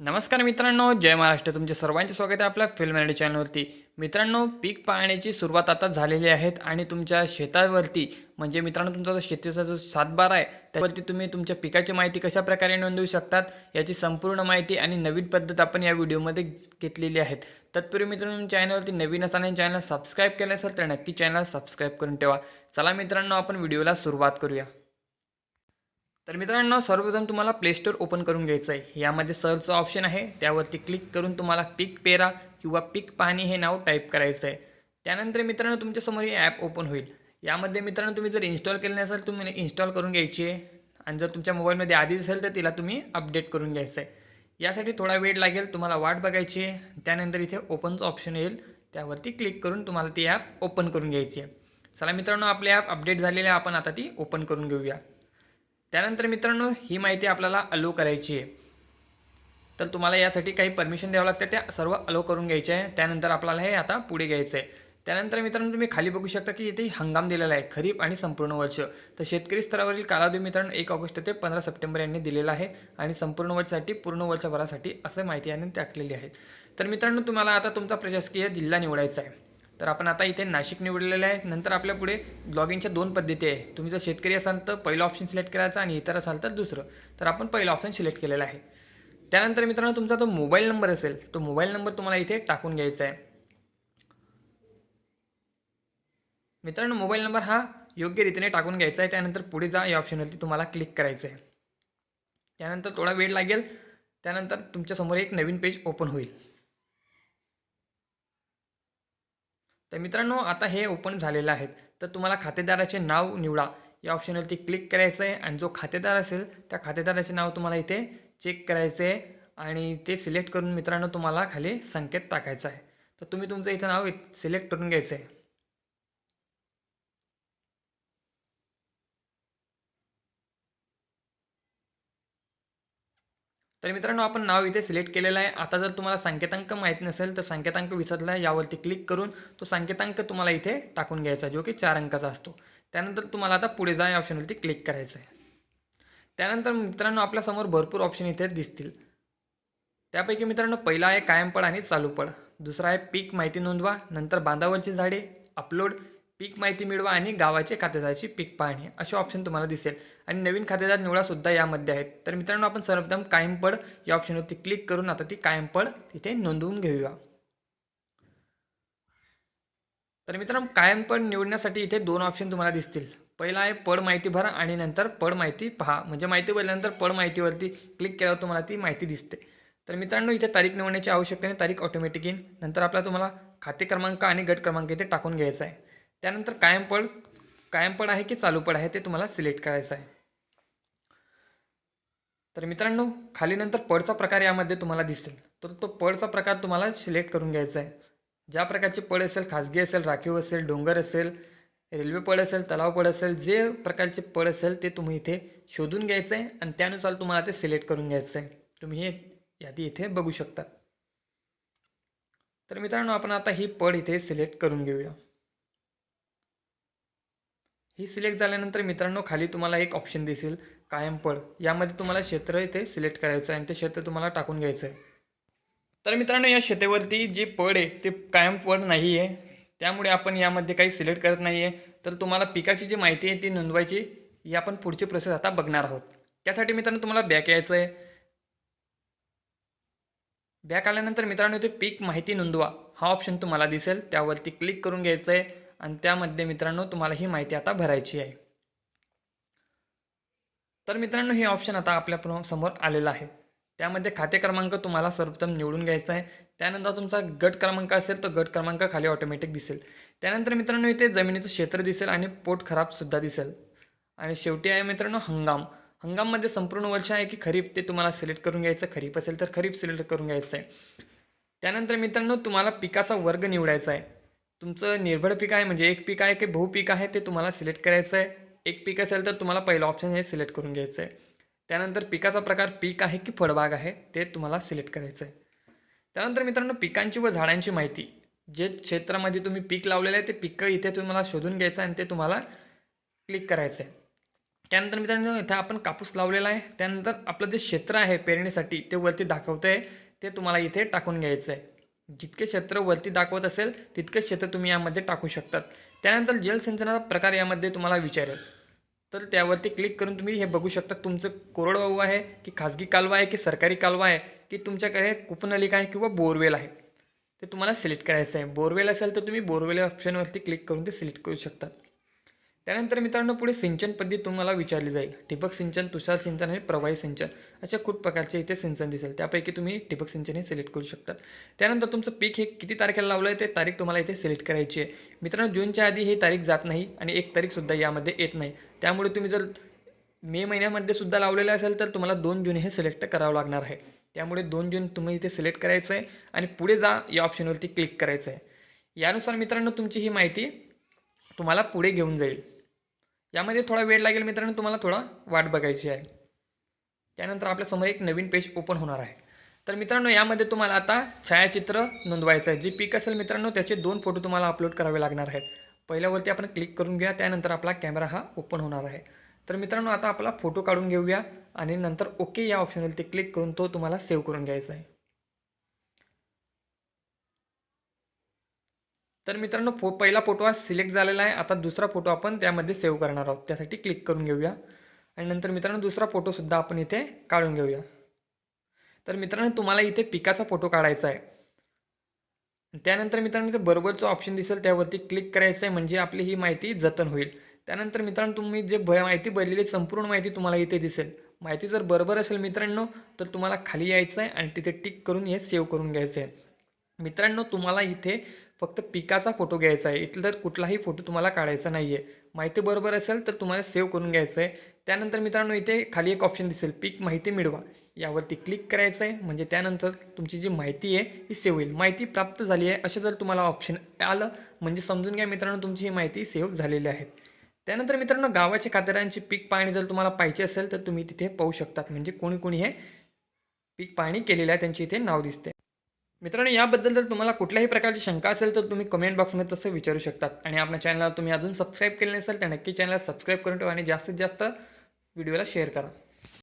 नमस्कार मित्रांनो जय महाराष्ट्र. तुमचे सर्वांचे स्वागत आहे आपल्या फिल्म मराठी चॅनलवरती. मित्रांनो पीक पाहण्याची सुरुवात आता झालेली आहेत आणि तुमच्या शेतावरती म्हणजे मित्रांनो तुमचा जो शेतीचा जो सातबारा आहे त्यावरती तुम्ही तुमच्या पिकाची माहिती कशा प्रकारे नोंदवू शकतात याची संपूर्ण माहिती आणि नवीन पद्धत आपण या व्हिडिओमध्ये घेतलेली आहेत. तत्पूर्वी मित्रांनो चॅनलवरती नवीन असाल चॅनल सबस्क्राईब केलं असेल तर नक्की चॅनल सबस्क्राईब करून ठेवा. चला मित्रांनो आपण व्हिडिओला सुरुवात करूया. तर मित्रांनो सर्वप्रथम तुम्हाला प्ले स्टोअर ओपन करून घ्यायचं आहे. यामध्ये सर्चचं ऑप्शन आहे. त्यावरती क्लिक करून तुम्हाला पिक पेरा किंवा पिक पाहणी हे नाव टाईप करायचं आहे. त्यानंतर मित्रांनो तुमच्यासमोर हे ॲप ओपन होईल. यामध्ये मित्रांनो तुम्ही जर इन्स्टॉल केले नसेल तुम्ही इन्स्टॉल करून घ्यायची आहे. आणि जर तुमच्या मोबाईलमध्ये आधीच असेल तर तिला तुम्ही अपडेट करून घ्यायचं आहे. यासाठी थोडा वेळ लागेल तुम्हाला वाट बघायची आहे. त्यानंतर इथे ओपनचं ऑप्शन येईल. त्यावरती क्लिक करून तुम्हाला ती ॲप ओपन करून घ्यायची आहे. चला मित्रांनो आपली ॲप अपडेट झालेली आहे. आपण आता ती ओपन करून घेऊया. त्यानंतर मित्रांनो ही माहिती आपल्याला अलो करायची आहे. तर तुम्हाला यासाठी काही परमिशन द्यावं लागतं त्या सर्व अलो करून घ्यायचे आहे. त्यानंतर आपल्याला हे आता पुढे घ्यायचं आहे. त्यानंतर मित्रांनो तुम्ही खाली बघू शकता की इथे हंगाम दिलेला आहे खरीप आणि संपूर्ण वर्ष. तर शेतकरी स्तरावरील कालावधी मित्रांनो एक ऑगस्ट ते पंधरा सप्टेंबर यांनी दिलेला आहे. आणि संपूर्ण वर्षासाठी पूर्ण वर्षभरासाठी असं माहिती यांनी टाकलेली आहे. तर मित्रांनो तुम्हाला आता तुमचा प्रशासकीय जिल्हा निवडायचा आहे. तर आपण आता इथे नाशिक निवडलेलं आहे. नंतर आपल्या पुढे लॉगिनच्या दोन पद्धती आहे. तुम्ही जर शेतकरी असाल तर पहिलं ऑप्शन सिलेक्ट करायचं आणि इतर असाल तर दुसरं. तर आपण पहिलं ऑप्शन सिलेक्ट केलेलं आहे. त्यानंतर मित्रांनो तुमचा जो मोबाईल नंबर असेल तो मोबाईल नंबर तुम्हाला इथे टाकून घ्यायचा आहे. मित्रांनो मोबाईल नंबर हा योग्य रीतीने टाकून घ्यायचा आहे. त्यानंतर पुढे जा या ऑप्शनवरती तुम्हाला क्लिक करायचं आहे. त्यानंतर थोडा वेळ लागेल. त्यानंतर तुमच्यासमोर एक नवीन पेज ओपन होईल. तर मित्रांनो आता हे ओपन झालेलं आहेत तर तुम्हाला खातेदाराचे नाव निवडा. या ऑप्शनवरती क्लिक करायचं आहे आणि जो खातेदार असेल त्या खातेदाराचे नाव तुम्हाला इथे चेक करायचं आहे आणि ते सिलेक्ट करून मित्रांनो तुम्हाला खाली संकेत टाकायचा आहे. तर तुम्ही तुमचं इथं नाव सिलेक्ट करून घ्यायचं आहे तर मित्रांनो आपण नाव इथे सिलेक्ट केलेलं आहे. आता जर तुम्हाला संकेतांक माहीत नसेल तर संकेतांक विसरला आहे यावरती क्लिक करून तो संकेतांक तुम्हाला इथे टाकून घ्यायचा जो की चार अंकाचा असतो. त्यानंतर तुम्हाला आता पुढे जा या ऑप्शनवरती क्लिक करायचं आहे. त्यानंतर मित्रांनो आपल्यासमोर भरपूर ऑप्शन इथे दिसतील. त्यापैकी मित्रांनो पहिला आहे कायमपड आणि चालूपड. दुसरा आहे पीक माहिती नोंदवा. नंतर बांधावरची झाडे अपलोड. पीक माहिती मिळवा आणि गावाचे खातेदाराची पीक पाहणे. असे ऑप्शन तुम्हाला दिसेल. आणि नवीन खातेदार निवडासुद्धा यामध्ये आहेत. तर मित्रांनो आपण सर्वप्रथम कायमपड या ऑप्शनवरती क्लिक करून आता ती कायमपड तिथे नोंदवून घेऊया. तर मित्रांनो कायमपड निवडण्यासाठी इथे दोन ऑप्शन तुम्हाला दिसतील. पहिला आहे पड माहिती भरा आणि नंतर पड माहिती पहा. म्हणजे माहिती भरल्यानंतर पड माहितीवरती क्लिक केल्यावर तुम्हाला ती माहिती दिसते. तर मित्रांनो इथे तारीख निवडण्याची आवश्यकता नाही तारीख ऑटोमॅटिक येईल. नंतर आपला तुम्हाला खाते क्रमांक आणि गट क्रमांक इथे टाकून घ्यायचा आहे. त्यानंतर कायमपड कायमपड आहे की चालूपड आहे ते तुम्हाला सिलेक्ट करायचं आहे. तर मित्रांनो खाली नंतर पडचा प्रकार यामध्ये तुम्हाला दिसेल. तर तो पडचा प्रकार तुम्हाला सिलेक्ट करून घ्यायचा आहे. ज्या प्रकारची पड असेल खाजगी असेल राखीव असेल डोंगर असेल रेल्वे पड असेल तलाव पड असेल जे प्रकारचे पड असेल ते तुम्ही इथे शोधून घ्यायचं आहे आणि त्यानुसार तुम्हाला ते सिलेक्ट करून घ्यायचं आहे. तुम्ही हे यादी इथे बघू शकता. तर मित्रांनो आपण आता ही पड इथे सिलेक्ट करून घेऊया. ही सिलेक्ट झाल्यानंतर मित्रांनो खाली तुम्हाला एक ऑप्शन दिसेल कायमपळ यामध्ये तुम्हाला क्षेत्र इथे सिलेक्ट करायचं आहे आणि ते क्षेत्र तुम्हाला टाकून घ्यायचं आहे. तर मित्रांनो या शेतेवरती जे पड आहे ते कायम पड नाही आहे. त्यामुळे आपण यामध्ये काही सिलेक्ट करत नाही आहे. तर तुम्हाला पिकाची जी माहिती आहे ती नोंदवायची ही आपण पुढची प्रोसेस आता बघणार आहोत. त्यासाठी मित्रांनो तुम्हाला बॅक यायचं आहे. बॅक आल्यानंतर मित्रांनो इथे पीक माहिती नोंदवा. हा ऑप्शन तुम्हाला दिसेल. त्यावरती क्लिक करून घ्यायचं आहे. आणि त्यामध्ये मित्रांनो तुम्हाला ही माहिती आता भरायची आहे. तर मित्रांनो हे ऑप्शन आता आपल्यासमोर आलेलं आहे. त्यामध्ये खाते क्रमांक तुम्हाला सर्वप्रथम निवडून घ्यायचा आहे. त्यानंतर तुमचा गट क्रमांक असेल तर गट क्रमांक खाली ऑटोमॅटिक दिसेल. त्यानंतर मित्रांनो इथे जमिनीचं क्षेत्र दिसेल आणि पोट खराबसुद्धा दिसेल. आणि शेवटी आहे मित्रांनो हंगाम. हंगाममध्ये संपूर्ण वर्ष आहे की खरीप ते तुम्हाला सिलेक्ट करून घ्यायचं. खरीप असेल तर खरीप सिलेक्ट करून घ्यायचं आहे. त्यानंतर मित्रांनो तुम्हाला पिकाचा वर्ग निवडायचा आहे. तुमचं निर्भर पीक आहे म्हणजे एक पीक आहे की बहुपीक आहे ते तुम्हाला सिलेक्ट करायचं आहे एक पीक असेल तर तुम्हाला पहिलं ऑप्शन हे सिलेक्ट करून घ्यायचं आहे त्यानंतर पिकाचा प्रकार पीक आहे की फळबाग आहे ते तुम्हाला सिलेक्ट करायचं आहे त्यानंतर मित्रांनो पिकांची व झाडांची माहिती. जे क्षेत्रामध्ये तुम्ही पीक लावलेलं आहे ते पिकं इथे तुम्हाला शोधून घ्यायचं आहे आणि ते तुम्हाला क्लिक करायचं आहे त्यानंतर मित्रांनो इथे आपण कापूस लावलेला आहे. त्यानंतर आपलं जे क्षेत्र आहे पेरणीसाठी ते वरती दाखवतं आहे ते तुम्हाला इथे टाकून घ्यायचं आहे जितके क्षेत्र वरती दाखवत असेल तितके क्षेत्र तुम्ही यामध्ये टाकू शकतात. त्यानंतर जलसिंचनाचा प्रकार यामध्ये तुम्हाला विचारेल. तर त्यावरती क्लिक करून तुम्ही हे बघू शकता तुमचं कोरडवाहू आहे की खाजगी कालवा आहे की सरकारी कालवा आहे की तुमच्याकडे कुपनलिका आहे किंवा बोरवेल आहे. ते तुम्हाला सिलेक्ट करायचं आहे. बोरवेल असेल तर तुम्ही बोरवेल ऑप्शनवरती क्लिक करून ते सिलेक्ट करू शकता. त्यानंतर मित्रांनो पुढे सिंचन पद्धती तुम्हाला विचारली जाईल. ठिबक सिंचन तुषार सिंचन आणि प्रवाही सिंचन अशा खूप प्रकारचे इथे सिंचन दिसेल. त्यापैकी तुम्ही ठिबक सिंचन हे सिलेक्ट करू शकतात त्यानंतर तुमचं पीक हे किती तारखेला लावलं आहे ते तारीख तुम्हाला इथे सिलेक्ट करायची आहे. मित्रांनो जूनच्या आधी ही तारीख जात नाही आणि एक तारीखसुद्धा यामध्ये येत नाही. त्यामुळे तुम्ही जर मे महिन्यामध्ये सुद्धा लावलेलं असेल तर तुम्हाला दोन जून हे सिलेक्ट करावं लागणार आहे. त्यामुळे दोन जून तुम्ही इथे सिलेक्ट करायचं आहे आणि पुढे जा या ऑप्शनवरती क्लिक करायचं आहे. यानुसार मित्रांनो तुमची ही माहिती तुम्हाला पुढे घेऊन जाईल. यामध्ये थोडा वेळ लागेल मित्रांनो तुम्हाला थोडा वाट बघायची आहे. त्यानंतर आपल्यासमोर एक नवीन पेज ओपन होणार आहे. तर मित्रांनो यामध्ये तुम्हाला आता छायाचित्र नोंदवायचं आहे. जे पीक असेल मित्रांनो त्याचे दोन फोटो तुम्हाला अपलोड करावे लागणार आहेत. पहिल्यावरती आपण क्लिक करून घ्या त्यानंतर आपला कॅमेरा हा ओपन होणार आहे. तर मित्रांनो आता आपला फोटो काढून घेऊया आणि नंतर ओके या ऑप्शनवरती क्लिक करून तो तुम्हाला सेव्ह करून घ्यायचा आहे. तर मित्रांनो फो पहिला फोटो हा सिलेक्ट झालेला आहे. आता दुसरा फोटो आपण त्यामध्ये सेव्ह करणार आहोत. त्यासाठी क्लिक करून घेऊया. आणि नंतर मित्रांनो दुसरा फोटोसुद्धा आपण इथे काढून घेऊया. तर मित्रांनो तुम्हाला इथे पिकाचा फोटो काढायचा आहे. त्यानंतर मित्रांनो इथे बरोबरचं ऑप्शन दिसेल. त्यावरती क्लिक करायचं आहे. म्हणजे आपली ही माहिती जतन होईल. त्यानंतर मित्रांनो तुम्ही जे भ माहिती भरलेली संपूर्ण माहिती तुम्हाला इथे दिसेल. माहिती जर बरोबर असेल मित्रांनो तर तुम्हाला खाली यायचं आहे आणि तिथे टिक करून हे सेव्ह करून घ्यायचं आहे. मित्रांनो तुम्हाला इथे फक्त पिकाचा फोटो घ्यायचा आहे. इथलं तर कुठलाही फोटो तुम्हाला काढायचा नाही आहे माहिती बरोबर असेल तर तुम्हाला सेव्ह करून घ्यायचं आहे त्यानंतर मित्रांनो इथे खाली एक ऑप्शन दिसेल पीक माहिती मिळवा. यावरती क्लिक करायचं आहे म्हणजे त्यानंतर तुमची जी माहिती आहे ही सेव्ह होईल. माहिती प्राप्त झाली आहे असं जर तुम्हाला ऑप्शन आलं म्हणजे समजून घ्या मित्रांनो तुमची ही माहिती सेव्ह झालेली आहे. त्यानंतर मित्रांनो गावाच्या खातेदारांची पीक पाहणी जर तुम्हाला पाहिजे असेल तर तुम्ही तिथे पाहू शकतात. म्हणजे कोणी कोणी हे पीक पाहणी केलेलं आहे त्यांची इथे नाव दिसते. मित्रांनो याबद्दल जर तुम्हाला कुठल्याही प्रकारची शंका असेल तर तुम्ही कमेंट बॉक्समध्ये तसं विचारू शकतात. आणि आपल्या चॅनलला तुम्ही अजून सबस्क्राईब केले नसेल तर नक्की चॅनलला सबस्क्राईब करून ठेवा आणि जास्तीत जास्त व्हिडिओला शेअर करा.